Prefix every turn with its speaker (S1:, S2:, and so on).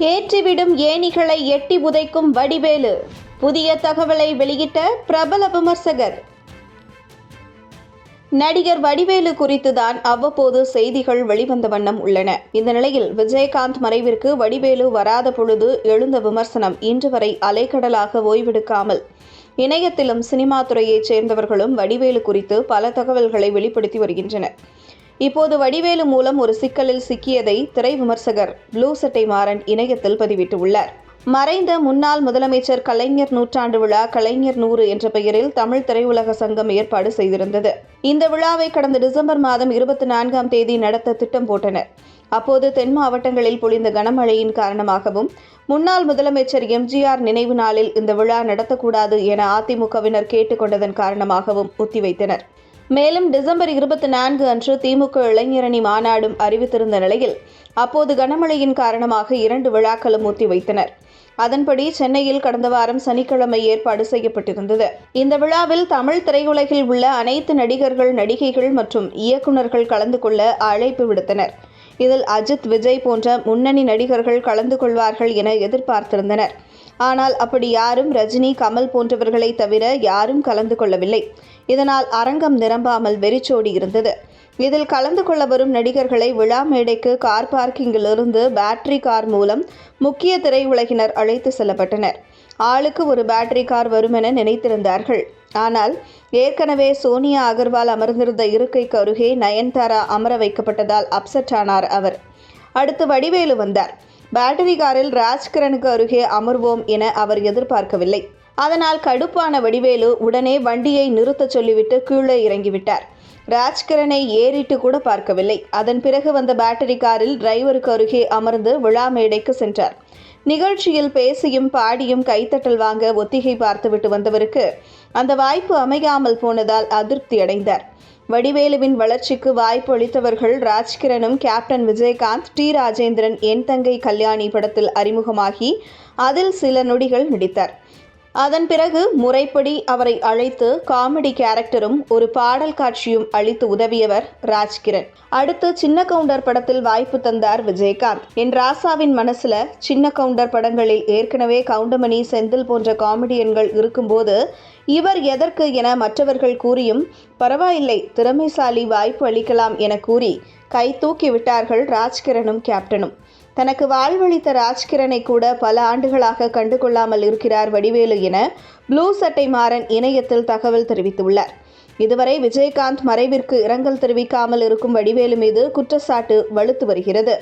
S1: ஏற்றிவிடும் ஏணிகளை எட்டி உதைக்கும் வடிவேலு. புதிய தகவலை வெளியிட்ட பிரபல விமர்சகர். நடிகர் வடிவேலு குறித்துதான் அவ்வப்போது செய்திகள் வெளிவந்த வண்ணம் உள்ளன. இந்த நிலையில் விஜயகாந்த் மறைவிற்கு வடிவேலு வராத பொழுது எழுந்த விமர்சனம் இன்று வரை அலைக்கடலாக ஓய்வெடுக்காமல் இணையத்திலும் சினிமா துறையைச் சேர்ந்தவர்களும் வடிவேலு குறித்து பல தகவல்களை வெளிப்படுத்தி வருகின்றனர். இப்போது வடிவேலு மூலம் ஒரு சிக்கலில் சிக்கியதை திரை விமர்சகர் ப்ளூ சட்டை மாறன் இணையத்தில் பதிவிட்டுள்ளார். மறைந்த முன்னாள் முதலமைச்சர் கலைஞர் நூற்றாண்டு விழா கலைஞர் நூறு என்ற பெயரில் தமிழ் திரையுலக சங்கம் ஏற்பாடு செய்திருந்தது. இந்த விழாவை கடந்த டிசம்பர் மாதம் இருபத்தி நான்காம் தேதி நடத்த திட்டம் போட்டனர். அப்போது தென் மாவட்டங்களில் பொழிந்த கனமழையின் காரணமாகவும் முன்னாள் முதலமைச்சர் எம்ஜிஆர் நினைவு நாளில் இந்த விழா நடத்தக்கூடாது என அதிமுகவினர் கேட்டுக்கொண்டதன் காரணமாகவும் ஒத்திவைத்தனர். மேலும் டிசம்பர் இருபத்தி நான்கு அன்று திமுக இளைஞரணி மாநாடும் அறிவித்திருந்த நிலையில் அப்போது கனமழையின் காரணமாக இரண்டு விழாக்களும் ஒத்திவைத்தனர். அதன்படி சென்னையில் கடந்த வாரம் சனிக்கிழமை ஏற்பாடு செய்யப்பட்டிருந்தது. இந்த விழாவில் தமிழ் திரையுலகில் உள்ள அனைத்து நடிகர்கள் நடிகைகள் மற்றும் இயக்குநர்கள் கலந்து கொள்ள அழைப்பு விடுத்தனர். இதில் அஜித் விஜய் போன்ற முன்னணி நடிகர்கள் கலந்து கொள்வார்கள் என எதிர்பார்த்திருந்தனர். ஆனால் அப்படி யாரும் ரஜினி கமல் போன்றவர்களை தவிர யாரும் கலந்து கொள்ளவில்லை. இதனால் அரங்கம் நிரம்பாமல் வெறிச்சோடி இருந்தது. இதில் கலந்து கொள்ள வரும் நடிகர்களை விழா மேடைக்கு கார் பார்க்கிங்கிலிருந்து பேட்டரி கார் மூலம் முக்கிய திரையுலகினர் அழைத்து செல்லப்பட்டனர். ஆளுக்கு ஒரு பேட்டரி கார் வரும் என நினைத்திருந்தார்கள். ஆனால் ஏற்கனவே சோனியா அகர்வால் அமர்ந்திருந்த இருக்கைக்கு அருகே நயன்தாரா அமர வைக்கப்பட்டதால் அப்செட் ஆனார் அவர். அடுத்து வடிவேலு வந்தார். பேட்டரி காரில் ராஜ்கிரனுக்கு அருகே அமர்வோம் என அவர் எதிர்பார்க்கவில்லை. அதனால் கடுப்பான வடிவேலு உடனே வண்டியை நிறுத்தச் சொல்லிவிட்டு கீழே இறங்கிவிட்டார். ராஜ்கிரனை ஏறிட்டு கூட பார்க்கவில்லை. அதன் பிறகு வந்த பேட்டரி காரில் டிரைவருக்கு அருகே அமர்ந்து விழா மேடைக்கு சென்றார். நிகழ்ச்சியில் பேசியும் பாடியும் கைத்தட்டல் வாங்க ஒத்திகை பார்த்துவிட்டு வந்தவருக்கு அந்த வாய்ப்பு அமையாமல் போனதால் அதிருப்தி அடைந்தார். வடிவேலுவின் வளர்ச்சிக்கு வாய்ப்பு அளித்தவர்கள் ராஜ்கிரனும் கேப்டன் விஜயகாந்த் டி. ராஜேந்திரன் என் தங்கை கல்யாணி படத்தில் அறிமுகமாகி அதில் சில நொடிகள் நடித்தார். அதன் பிறகு முறைப்படி அவரை அழைத்து காமெடி கேரக்டரும் ஒரு பாடல் காட்சியும் அளித்து உதவியவர் ராஜ்கிரண். அடுத்து சின்ன கவுண்டர் படத்தில் வாய்ப்பு தந்தார் விஜயகாந்த். என் ராசாவின் மனசுல சின்ன கவுண்டர் படங்களில் ஏற்கனவே கவுண்டமணி செந்தில் போன்ற காமெடியன்கள் இருக்கும்போது இவர் எதற்கு என மற்றவர்கள் கூறியும் பரவாயில்லை திறமைசாலி வாய்ப்பு அளிக்கலாம் என கூறி கை தூக்கி விட்டார்கள் ராஜ்கிரனும் கேப்டனும். தனக்கு வாழ்வளித்த ராஜ்கிரனை கூட பல ஆண்டுகளாக கண்டுகொள்ளாமல் இருக்கிறார் வடிவேலு என ப்ளூ சட்டை மாறன் இணையத்தில் தகவல் தெரிவித்துள்ளார். இதுவரை விஜயகாந்த் மறைவிற்கு இரங்கல் தெரிவிக்காமல் இருக்கும் வடிவேலு மீது குற்றச்சாட்டு வலுத்து வருகிறது.